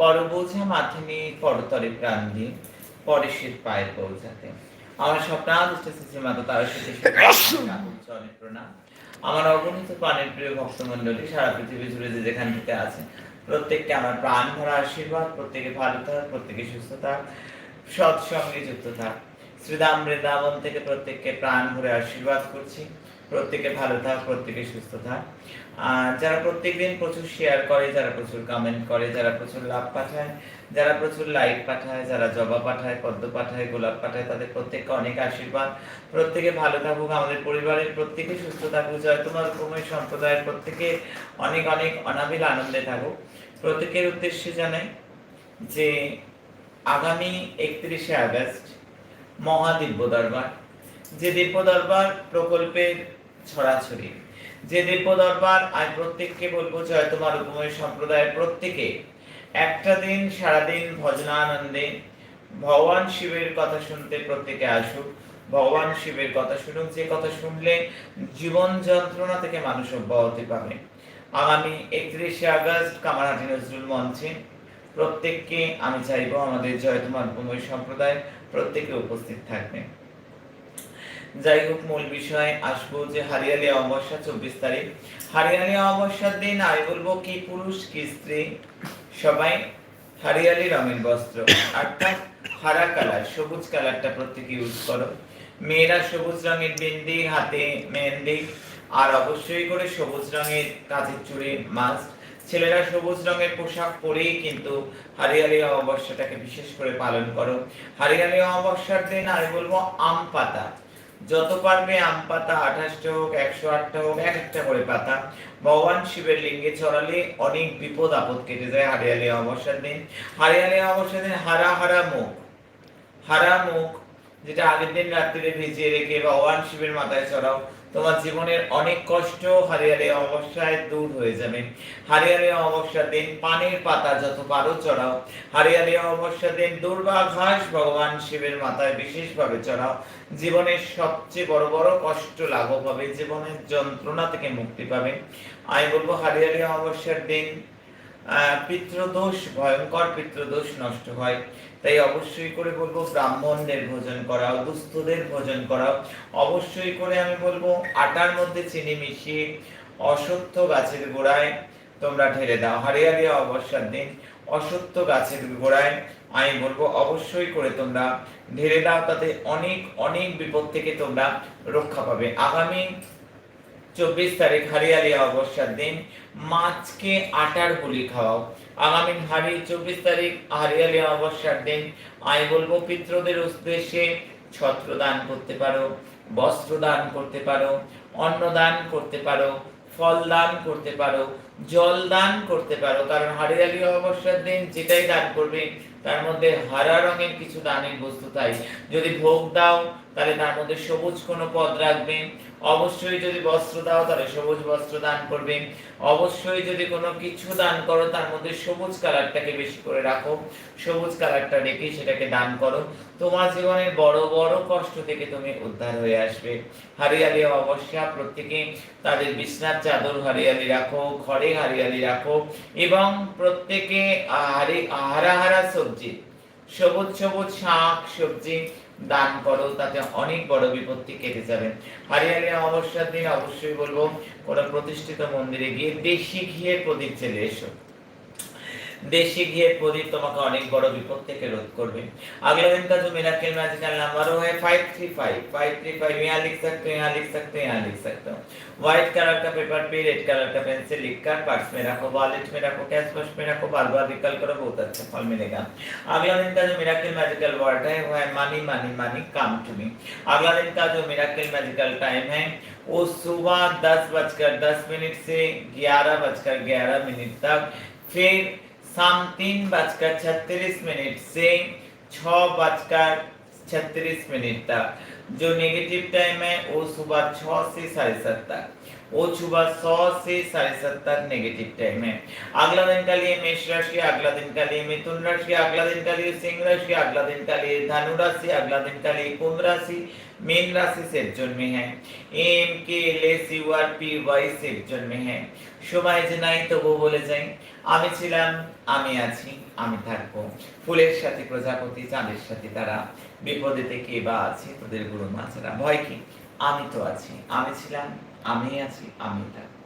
পরবোঝা নিয়ে পরতরে প্রাণ দিয়ে পরেশের পায়ের পৌঁছাতে আমার স্বপ্নাদিষ্ট শ্রী মাতা তার সাথে প্রণাম। আমার অগণিত প্রাণের প্রিয় ভক্তমণ্ডলী, সারা পৃথিবী জুড়ে যে যেখান থেকে আছে প্রত্যেককে আমার প্রাণ ভরা আশীর্বাদ, প্রত্যেকে ভালো থাক, প্রত্যেকে সুস্থ থাক, সৎসঙ্গে যুক্ত থাক। শ্রীদাম বৃন্দাবন থেকে প্রত্যেককে প্রাণ ভরে আশীর্বাদ করছি। প্রত্যেকে ভালো থাক, প্রত্যেকে সুস্থ থাক। আর যারা প্রত্যেক দিন প্রচুর শেয়ার করে, যারা প্রচুর কমেন্ট করে, যারা প্রচুর লাভ পাঠায়, যারা প্রচুর লাইক পাঠায়, যারা জবা পাঠায়, পদ্ম পাঠায়, গোলাপ পাঠায়, তাদের প্রত্যেককে অনেক আশীর্বাদ। প্রত্যেকে ভালো থাকুক, আমাদের পরিবারের প্রত্যেকে সুস্থ থাকুক, জয় তোমার কুমার সম্প্রদায়ের প্রত্যেকে অনেক অনেক অনাবিল আনন্দে থাকুক। প্রত্যেকের উদ্দেশ্যে জানাই যে আগামী একত্রিশে আগস্ট মহাদিব্য দরবার। যে দিব্য দরবার প্রকল্পের ছড়াছড়ি। যে দিব্য দরবার আজ প্রত্যেককে বলব জয় তোমার উপময় সম্প্রদায়ের প্রত্যেকে একটা দিন, সারাদিন ভজনানন্দে ভগবান শিবের কথা শুনতে প্রত্যেকে আসুক, ভগবান শিবের কথা শুনুক, যে কথা শুনলে জীবন যন্ত্রণা থেকে মানুষ অব্যাহতি পাবে। আগামী একত্রিশে আগস্ট কামারহাটি নজরুল মঞ্চে প্রত্যেককে আমি চাইব আমাদের জয় তোমার সম্প্রদায় প্রত্যেকে উপস্থিত থাকবে। যাই হোক, মূল বিষয় আসব যে হারিয়ালি অমাবস্যা চব্বিশ তারিখ। হারিয়ালি অমাবস্যার দিন আমি বলব কি পুরুষ, কি স্ত্রী, সবাই হারিয়ালি রঙের বস্ত্র। অর্থাৎ হারা কালার, সবুজ কালারটা প্রত্যেকে ইউজ করো। মেয়েরা সবুজ রঙের বিন্দি, হাতে মেহেন্দি, আর অবশ্যই করে সবুজ রঙের কাঁচের চুড়ি, মাস্ক। ছেলেরা সবুজ রঙের পোশাক পরেই কিন্তু হারিয়ালি অমাবস্যাটাকে বিশেষ করে পালন করো। হারিয়ালি অমাবস্যার দিন আমি বলব আম পাতা। যত পারবে আম পাতা আঠাশটা হোক, একশো আটটা হোক, এক একটা করে পাতা। ভগবান শিবের লিঙ্গে ছড়ালে অনেক বিপদ আপদ কেটে যায় হারিয়ালি অবসর দিন। হারিয়ালি অবসর দিন হারা হারা মুখ। হারা মুখ যেটা আগের দিন রাত্রিরে ভিজিয়ে রেখে ভগবান শিবের মাথায় চড়াও, তোমার জীবনের অনেক কষ্ট হারিয়ালি অমাবস্যায় দূর হয়ে যাবে। হারিয়ালি অমাবস্যার দিন পানির পাতা যত পারো চড়াও। হারিয়ালি অমাবস্যার দিন দুর্বা ঘাস ভগবান শিবের মাথায় বিশেষভাবে চড়াও। জীবনের সবচেয়ে বড় বড় কষ্ট লাঘব হবে, জীবনের যন্ত্রণা থেকে মুক্তি পাবে। আমি বলব হারিয়ালি অমাবস্যার দিন পিতৃদোষ ভয়ঙ্কর পিতৃদোষ নষ্ট হয়। তাই অবশ্যই করে বলব, ব্রাহ্মণদের ভোজন করাও, দুস্থদের ভোজন করাও। অবশ্যই করে আমি বলব, আটার মধ্যে চিনি মিশিয়ে অসত্য গাছের গোড়ায় তোমরা ঢেলে দাও। হারিয়ালি অবস্যার দিন, অসত্য গাছের গোড়ায় আমি বলব, অবশ্যই করে তোমরা ঢেলে দাও, তাতে অনেক অনেক বিপদ থেকে তোমরা রক্ষা পাবে। আগামী চব্বিশ তারিখ হারিয়ালি অবস্যার দিন। মাছকে আটার গুলি খাওয়াও। আগামী হারি, চব্বিশ তারিখ হারিয়ালি অবস্যার দিন। আমি বলব পিত্রদের উদ্দেশ্যে ছত্র দান করতে পারো বস্ত্র দান করতে পারো অন্ন দান করতে পারো ফল দান করতে পারো জল দান করতে পারো। কারণ হারিয়ালি অবস্যার দিন যেটাই দান করবে, তার মধ্যে হারা রঙের কিছু দানের বস্তু তাই। যদি ভোগ দাও, তাহলে তার মধ্যে সবুজ কোনো পদ রাখবে। অবশ্যই যদি বস্ত্র দাও, তাহলে সবুজ বস্ত্র দান করবে। অবশ্যই যদি কোনো কিছু দান করো, তার মধ্যে সবুজ কালারটাকে বেশি করে রাখো। সবুজ কালারটা রেখে সেটাকে দান করো। তোমার জীবনের বড় বড় কষ্ট থেকে তুমি উদ্ধার হয়ে আসবে। হারিয়ালি অবশ্যা প্রত্যেকে তাদের বিছনার চাদর হারিয়ালি রাখো। ঘরে এবং প্রত্যেকে সবজি, সবুজ সবুজ শাক, সবজি দান করো, তাতে অনেক বড় বিপত্তি কেটে যাবে। হারিয়ালি অমাবস্যার দিন অবশ্যই বলব, কোনো প্রতিষ্ঠিত মন্দিরে গিয়ে দেশি ঘিয়ের প্রদীপ চলে এসো। देशी घी प्रदीप তোমাকে অনেক বড় বিপদ থেকে রোধ করবে अगले दिन का जो मिराकल मैजिकल नंबर वो है 535 535 यहाँ लिख सकते हो यहाँ लिख सकते हो यहाँ लिख सकते हो व्हाइट कलर का पेपर पे रेड कलर का पेन से लिखकर पर्स में रखो वॉलेट में रखो कैश बॉक्स में रखो बार बार रिकल करो बहुत अच्छा फल मिलेगा अगला दिन का जो मिराकल मैजिकल वर्ड है वो है money money money come to me अगला दिन का जो मिराकल मैजिकल टाइम है वो सुबह दस बजकर दस मिनट से ग्यारह बजकर ग्यारह मिनट तक फिर शाम तीन बजकर छत्तीस मिनट से छ बजकर छत्तीस मिनट तक। जो नेगेटिव टाइम है, वो सुबह छः से साढ़े सात तक। वो सुबह सौ से साढ़े सत्तर नेगेटिव टाइम है अगला दिन का लिए मेष राशि अगला दिन का लिए मिथुन राशि अगला दिन का लिए सिंह राशि अगला दिन का लिए धनु राशि अगला दिन का लिए कुंभ राशि मीन राशि सेक्शन में है M K less U R P Y section में है সময় যে নাই তবু বলে যাই আমি ছিলাম আমি আছি আমি থাকবো ফুলের সাথে প্রজাপতি চাঁদের সাথে তারা বিপদেতে কে বা আছে তোদের গুরু মাছেরা ভয় কি আমি তো আছি আমি ছিলাম আমি আছি আমি থাকব